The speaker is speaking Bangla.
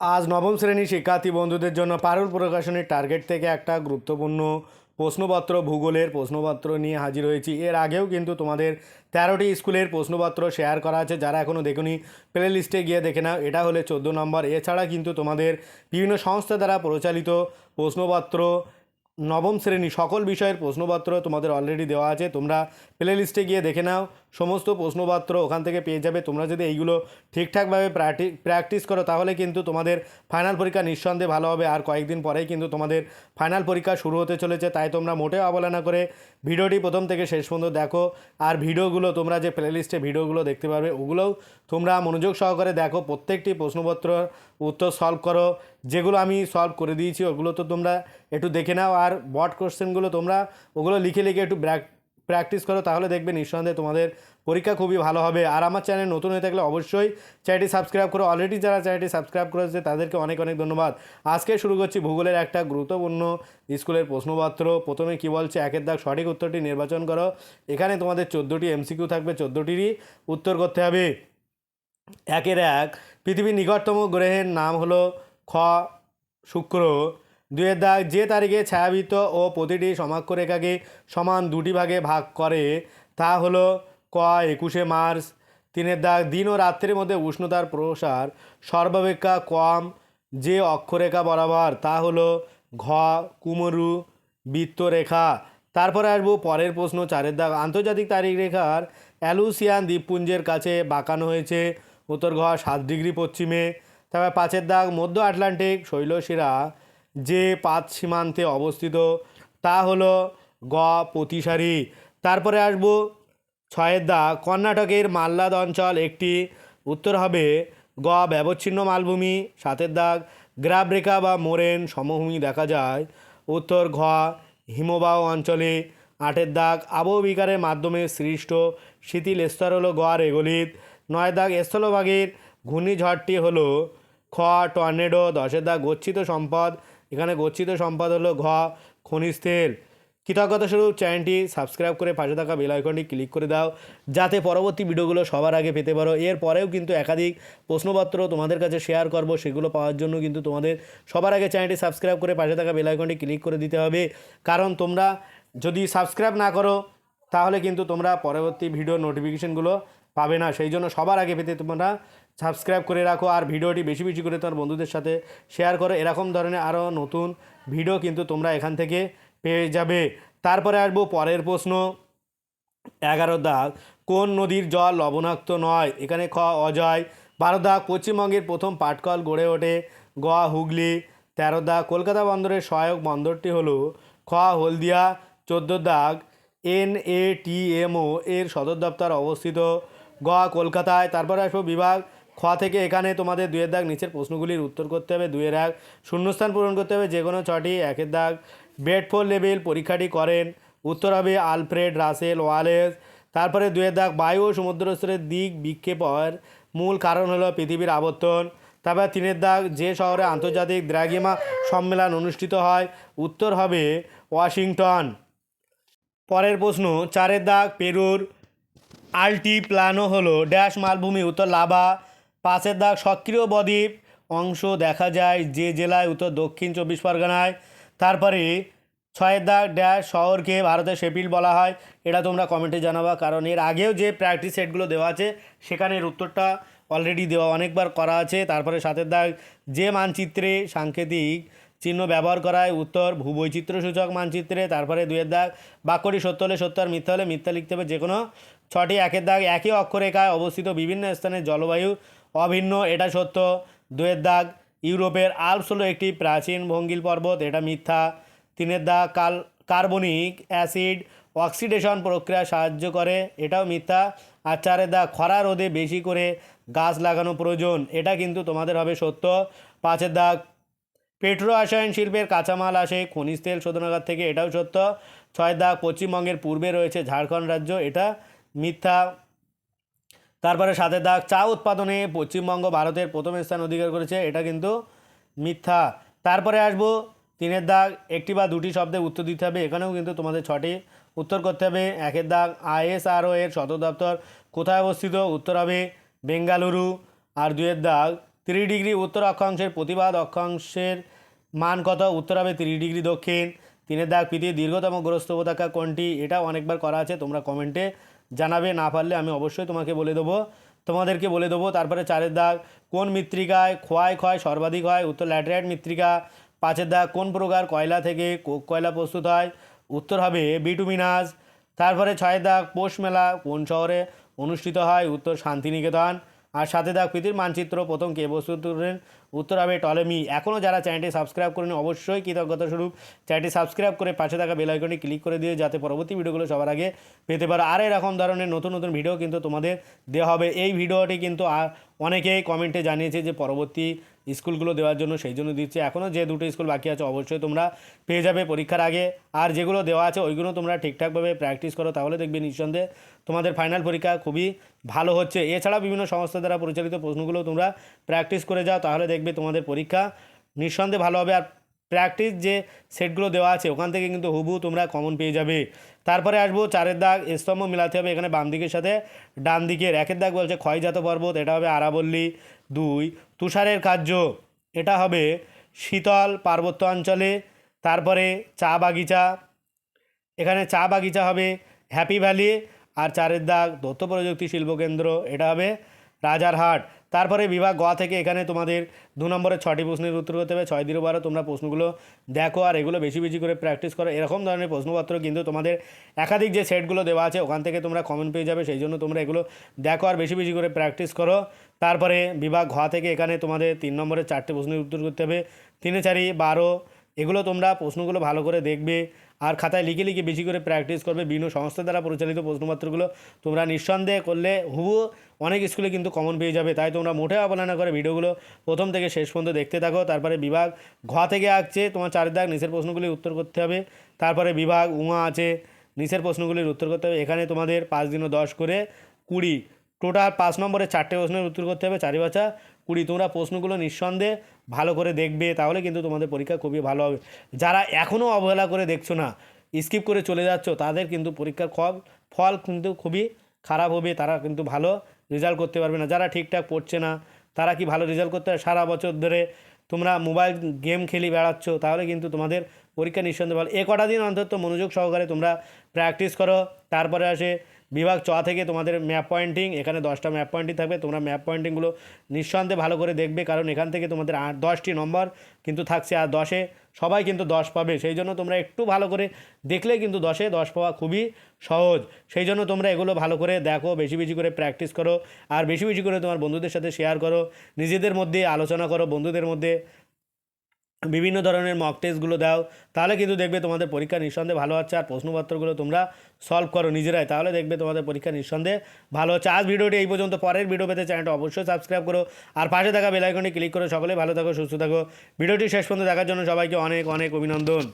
আজ নবম শ্রেণির শিক্ষার্থী বন্ধুদের জন্য পারুল প্রকাশনীর টার্গেট থেকে একটা গুরুত্বপূর্ণ প্রশ্নপত্র, ভূগোলের প্রশ্নপত্র নিয়ে হাজির হয়েছি। এর আগেও কিন্তু তোমাদের তেরোটি স্কুলের প্রশ্নপত্র শেয়ার করা আছে, যারা এখনও দেখুনি প্লে লিস্টে গিয়ে দেখে নাও। এটা হলে চোদ্দ নম্বর। এছাড়া কিন্তু তোমাদের বিভিন্ন সংস্থা দ্বারা পরিচালিত প্রশ্নপত্র, নবম শ্রেণি সকল বিষয়ের প্রশ্নপত্র তোমাদের অলরেডি দেওয়া আছে। তোমরা প্লে লিস্টে গিয়ে দেখে নাও। সমস্ত প্রশ্নপত্র ওখান থেকে পেয়ে যাবে। তোমরা যদি এইগুলো ঠিকঠাকভাবে প্র্যাকটি প্র্যাকটিস করো, তাহলে কিন্তু তোমাদের ফাইনাল পরীক্ষা নিঃসন্দেহে ভালো হবে। আর কয়েকদিন পরেই কিন্তু তোমাদের ফাইনাল পরীক্ষা শুরু হতে চলেছে। তাই তোমরা মোটেও অবহেলা করে ভিডিওটি প্রথম থেকে শেষ পর্যন্ত দেখো। আর ভিডিওগুলো, তোমরা যে প্লেলিস্টে ভিডিওগুলো দেখতে পারবে, ওগুলোও তোমরা মনোযোগ সহকারে দেখো। প্রত্যেকটি প্রশ্নপত্র উত্তর সলভ করো। যেগুলো আমি সলভ করে দিয়েছি, ওগুলো তো তোমরা একটু দেখে নাও। আর বট কোশ্চেনগুলো তোমরা, ওগুলো লিখে লিখে একটু ব্র্যাক প্র্যাকটিস করো, তাহলে দেখবে নিঃসন্দেহে তোমাদের পরীক্ষা খুবই ভালো হবে। আর আমার চ্যানেল নতুন হয়ে থাকলে অবশ্যই চ্যানেলটি সাবস্ক্রাইব করো। অলরেডি যারা চ্যানেলটি সাবস্ক্রাইব করেছে, তাদেরকে অনেক অনেক ধন্যবাদ। আজকে শুরু করছি ভূগোলের একটা গুরুত্বপূর্ণ স্কুলের প্রশ্নপত্র। প্রথমে কি বলছে? একের দাগ সঠিক উত্তরটি নির্বাচন করো। এখানে তোমাদের চোদ্দোটি এমসিকিউ থাকবে, চোদ্দোটিরই উত্তর করতে হবে। একের এক, পৃথিবীর নিকটতম গ্রহের নাম হলো খ, শুক্র। দুয়ের দাগ যে তারিখে ছায়াবৃত্ত ও প্রতিটি সমাক্ষরেখাকে সমান দুটি ভাগে ভাগ করে, তা হলো ক, একুশে মার্চ তিনের দাগ দিন ও রাত্রির মধ্যে উষ্ণতার প্রসার, সর্বাপেক্ষা কম যে অক্ষরেখা বরাবর, তা হলো ঘ, কুমরু, বৃত্তরেখা। তারপরে আসব পরের প্রশ্ন চারের দাগ আন্তর্জাতিক তারিখ রেখার অ্যালুসিয়ান দ্বীপপুঞ্জের কাছে বাঁকানো হয়েছে। উত্তর ঘ, সাত ডিগ্রি পশ্চিমে। তারপর পাঁচের দাগ মধ্য আটলান্টিক শৈলশিরা যে পাঁচ সীমান্তে অবস্থিত, তা হলো গ প্রতিসারি। তারপরে আসব ছয়ের দাগ কর্ণাটকের মাল্লাদ অঞ্চল একটি। উত্তর হবে গ ব্যবচ্ছিন্ন মালভূমি, সাতের দাগ গ্রাবরেখা বা মোরেন সমভূমি দেখা যায়। উত্তর ঘ হিমবাহ অঞ্চলে, আটের দাগ আবহবিকারের মাধ্যমে সৃষ্ট শীতল স্তর হলো গ রেগলিত। নয় দাগ স্থলভাগের ঘূর্ণিঝড়টি হলো খ টর্নেডো, দশের দাগ গচ্ছিত সম্পদ এখানে গচ্ছিত সম্পদ হলো ঘ, খনিজ তেল। কৃতজ্ঞতা স্বরূপ চ্যানেলটি সাবস্ক্রাইব করে পাশে থাকা বেল আইকনটি ক্লিক করে দাও, যাতে পরবর্তী ভিডিওগুলো সবার আগে পেতে পারো। এর পরেও কিন্তু একাধিক প্রশ্নপত্র তোমাদের কাছে শেয়ার করব, সেগুলো পাওয়ার জন্য কিন্তু তোমাদের সবার আগে চ্যানেলটি সাবস্ক্রাইব করে পাশে থাকা বেল আইকনটি ক্লিক করে দিতে হবে। কারণ তোমরা যদি সাবস্ক্রাইব না করো, তাহলে কিন্তু তোমরা পরবর্তী ভিডিও নোটিফিকেশনগুলো পাবে না। সেই জন্য সবার আগে পেতে তোমরা সাবস্ক্রাইব করে রাখো আর ভিডিওটি বেশি বেশি করে তোমার বন্ধুদের সাথে শেয়ার করো। এরকম ধরনের আরও নতুন ভিডিও কিন্তু তোমরা এখান থেকে পেয়ে যাবে। তারপরে আসব পরের প্রশ্ন। এগারো দাগ, কোন নদীর জল লবণাক্ত নয়? এখানে খ, অজয়। বারো দাগ, পশ্চিমবঙ্গের প্রথম পাটকল গড়ে ওঠে। গ, হুগলি। তেরো দাগ, কলকাতা বন্দরের সহায়ক বন্দরটি হলো খ, হলদিয়া। চোদ্দ দাগ, এন এ টি এমও এর সদর দপ্তর অবস্থিত। গ, কলকাতায়। তারপরে আসব বিভাগ। খ থেকে এখানে তোমাদের দুয়ের দাগ, নিচের প্রশ্নগুলির উত্তর করতে হবে দুয়ের এক শূন্যস্থান পূরণ করতে হবে, যে কোনো ছটি, একের দাগ। বেডফোর লেভেল পরীক্ষাটি করেন, উত্তর হবে আলফ্রেড রাসেল ওয়ালেস। তারপরে দুয়ের দাগ, বায়ু ও সমুদ্রস্তরের দিক বিক্ষেপ হওয়ার মূল কারণ হলো পৃথিবীর আবর্তন। তারপর তিনের দাগ, যে শহরে আন্তর্জাতিক দ্রাগিমা সম্মেলন অনুষ্ঠিত হয়, উত্তর হবে ওয়াশিংটন। পরের প্রশ্ন, চারের দাগ, পেরুর আল্টিপ্লানো হলো ড্যাশ মালভূমি, উত্তর লাভা। পাঁচের দাগ সক্রিয় বদ্বীপ অংশ দেখা যায় যে জেলায় উত্তর দক্ষিণ চব্বিশ পরগনায়। তারপরে ছয়ের দাগ ড্যাশ শহরকে ভারতের শেপিল বলা হয়। এটা তোমরা কমেন্টে জানাবা, কারণ এর আগেও যে প্র্যাকটিস সেটগুলো দেওয়া আছে, সেখানে এর উত্তরটা অলরেডি দেওয়া অনেকবার করা আছে। তারপরে সাতের দাগ যে মানচিত্রে সাংকেতিক চিহ্ন ব্যবহার করায়, উত্তর ভূবৈচিত্র্য সূচক মানচিত্রে, তারপরে দুয়ের দাগ বাক্যটি সত্য হলে সত্য, আর মিথ্যা হলে মিথ্যা লিখতে হবে যে কোনো ছটি একের দাগ একই অক্ষরেখায় অবস্থিত বিভিন্ন স্থানের জলবায়ু অভিন্ন, এটা সত্য। দুয়ের দাগ, ইউরোপের আলপস হলো একটি প্রাচীন ভঙ্গিল পর্বত, এটা মিথ্যা। তিনের দাগ, কাল, কার্বনিক অ্যাসিড অক্সিডেশন প্রক্রিয়া সাহায্য করে, এটাও মিথ্যা। আর চারের দাগ, খরা রোদে বেশি করে গাছ লাগানো প্রয়োজন, এটা কিন্তু তোমাদের হবে সত্য। পাঁচের দাগ পেট্রো রসায়ন শিল্পের কাঁচামাল আসে, খনিজ তেল শোধনাগার থেকে, এটাও সত্য। ছয় দাগ, পশ্চিমবঙ্গের পূর্বে রয়েছে ঝাড়খণ্ড রাজ্য, এটা মিথ্যা। তারপরে সাথে দাগ, চা উৎপাদনে পশ্চিমবঙ্গ ভারতের প্রথম স্থান অধিকার করেছে, এটা কিন্তু মিথ্যা। তারপরে আসব, তিনের দাগ, একটি বা দুটি শব্দে উত্তর দিতে হবে, এখানেও কিন্তু তোমাদের ছটি উত্তর করতে হবে। একের দাগ, আইএসআরও এর সদর দপ্তর কোথায় অবস্থিত? উত্তর হবে বেঙ্গালুরু। আর দুয়ের দাগ, তিরিশ ডিগ্রি উত্তর অক্ষাংশের প্রতিবাদ অক্ষাংশের মান কত? উত্তর হবে তিরিশ ডিগ্রি দক্ষিণ। তিনের দাগ, পৃথিবীর দীর্ঘতম গ্রস্ত উপত্যকা কোনটি? এটাও অনেকবার করা আছে, তোমরা কমেন্টে জানাবে, না পারলে আমি অবশ্যই তোমাকে বলে দেবো। তোমাদেরকে বলে দেবো, তারপরে চারের দাগ, কোন মৃত্তিকায় ক্ষয় ক্ষয় সর্বাধিক হয়? উত্তর ল্যাটেরাইট মৃত্তিকা, পাঁচের দাগ, কোন প্রকার কয়লা থেকে কয়লা প্রস্তুত হয়? উত্তর হবে বিটুমিনাস। তারপরে ছয়ের দাগ পোষ মেলা কোন শহরে অনুষ্ঠিত হয়? উত্তর শান্তিনিকেতন। আর সাথে থাক পৃথিবীর মানচিত্র, প্রথম কে বস্তুতরের উত্তর হবে টলেমি। এখনও যারা চ্যানেলটি সাবস্ক্রাইব করেন, অবশ্যই কৃতজ্ঞতা স্বরূপ চ্যানেলটি সাবস্ক্রাইব করে পাশে থাকা বেল আইকনটি ক্লিক করে দিয়ে যাতে পরবর্তী ভিডিওগুলো সবার আগে পেতে পারো। আর এরকম ধরনের নতুন নতুন ভিডিও কিন্তু তোমাদের দেওয়া হবে। এই ভিডিওটি কিন্তু আ- অনেকেই কমেন্টে জানিয়েছে যে পরবর্তী স্কুলগুলো দেওয়ার জন্য সেই জন্য দিচ্ছে। এখনও যে দুটো স্কুল বাকি আছে, অবশ্যই তোমরা পেয়ে যাবে পরীক্ষার আগে। আর যেগুলো দেওয়া আছে, ওইগুলো তোমরা ঠিকঠাকভাবে প্র্যাকটিস করো, তাহলে দেখবে নিঃসন্দেহে তোমাদের ফাইনাল পরীক্ষা খুবই ভালো হচ্ছে। এছাড়া বিভিন্ন সংস্থা দ্বারা পরিচালিত প্রশ্নগুলো তোমরা প্র্যাকটিস করে যাও, তাহলে দেখবে তোমাদের পরীক্ষা নিঃসন্দেহে ভালো হবে। আর প্র্যাকটিস যে সেটগুলো দেওয়া আছে, ওখান থেকে কিন্তু হুবু তোমরা কমন পেয়ে যাবে। তারপরে আসব চারের দাগ স্তম্ভ মিলাতে হবে এখানে বাম দিকের সাথে, ডান দিকের, একের দাগ বলছে ক্ষয়জাত পর্বত, এটা হবে আরাবল্লী। দুই, তুষারের কার্য, এটা হবে শীতল পার্বত্য অঞ্চলে, তারপরে চা বাগিচা, এখানে চা বাগিচা হবে হ্যাপি ভ্যালি আর চারের দাগ তথ্য প্রযুক্তি শিল্পকেন্দ্র, এটা হবে রাজারহাট। তারপরে বিভাগ গ থেকে এখানে তোমাদের দু নম্বরে ছটি প্রশ্নের উত্তর করতে হবে, ছয় দিন বারো, তোমরা প্রশ্নগুলো দেখো আর এগুলো বেশি বেশি করে প্র্যাকটিস করো। এরকম ধরনের প্রশ্নপত্র কিন্তু তোমাদের একাধিক যে সেটগুলো দেওয়া আছে, ওখান থেকে তোমরা কমেন্ট পেয়ে যাবে, সেই জন্য তোমরা এগুলো দেখো আর বেশি বেশি করে প্র্যাকটিস করো। তারপরে বিভাগ ঘ থেকে এখানে তোমাদের তিন নম্বরে চারটে প্রশ্নের উত্তর করতে হবে। তিনে চারি, বারো এগুলো তোমরা প্রশ্নগুলো ভালো করে দেখবে আর খাতায় লিখে লিখে বেশি করে প্র্যাকটিস করবে। বিভিন্ন সংস্থা দ্বারা পরিচালিত প্রশ্নপত্রগুলো তোমরা নিঃসন্দেহে করলে হুবু অনেক স্কুলে কিন্তু কমন পেয়ে যাবে। তাই তোমরা মোটেও অবহেলা করে ভিডিওগুলো প্রথম থেকে শেষ পর্যন্ত দেখতে থাকো। তারপরে বিভাগ ঘ থেকে আসছে, তোমার চার দাগ নিচের প্রশ্নগুলি উত্তর করতে হবে। তারপরে বিভাগ উমা আছে, নিচের প্রশ্নগুলির উত্তর করতে হবে। এখানে তোমাদের পাঁচ দিনও দশ করে কুড়ি। টোটাল পাঁচ নম্বরে চারটে প্রশ্নের উত্তর করতে হবে চারি বাচ্চা কুড়ি, তোমরা প্রশ্নগুলো নিঃসন্দেহে ভালো করে দেখবে, তাহলে কিন্তু তোমাদের পরীক্ষা খুবই ভালো হবে। যারা এখনও অবহেলা করে দেখছ না স্কিপ করে চলে যাচ্ছ, তাদের কিন্তু পরীক্ষার ফল ফল কিন্তু খুবই খারাপ হবে, তারা কিন্তু ভালো রেজাল্ট করতে পারবে না। যারা ঠিকঠাক পড়ছে না, তারা কি ভালো রেজাল্ট করতে পারে সারা বছর ধরে তোমরা মোবাইল গেম খেলি বেড়াচ্ছ, তাহলে কিন্তু তোমাদের পরীক্ষা নিঃসন্দেহে ভালো। এ কটা দিন অন্তত মনোযোগ সহকারে তোমরা প্র্যাকটিস করো, তারপরে আসে বিভাগ চ থেকে তোমাদের ম্যাপ পয়েন্টিং এখানে দশটা ম্যাপ পয়েন্টিং থাকবে। তোমরা ম্যাপ পয়েন্টিংগুলো নিঃসন্দেহে ভালো করে দেখবে, কারণ এখান থেকে তোমাদের আট দশটি নম্বর কিন্তু থাকছে আর দশে সবাই কিন্তু দশ পাবে। সেই জন্য তোমরা একটু ভালো করে দেখলে কিন্তু দশে দশ পাওয়া খুবই সহজ। সেই জন্য তোমরা এগুলো ভালো করে দেখো, বেশি বেশি করে প্র্যাকটিস করো, আর বেশি বেশি করে তোমার বন্ধুদের সাথে শেয়ার করো, নিজেদের মধ্যে আলোচনা করো, বন্ধুদের মধ্যে বিভিন্ন ধরনের মক টেস্টগুলো দাও, তাহলে কিন্তু দেখবে তোমাদের পরীক্ষা নিঃসন্দেহে ভালো হচ্ছে আর প্রশ্নপত্রগুলো তোমরা সলভ করো নিজেরাই, তাহলে দেখবে তোমাদের পরীক্ষা নিঃসন্দেহে ভালো হচ্ছে। আজ ভিডিওটি এই পর্যন্ত, পরের ভিডিও পেতে চ্যানেলটা অবশ্যই সাবস্ক্রাইব করো আর পাশে থাকা বেলাইকনে ক্লিক করে সকলে ভালো থাকো, সুস্থ থাকো। ভিডিওটি শেষ পর্যন্ত দেখার জন্য সবাইকে অনেক অনেক অভিনন্দন।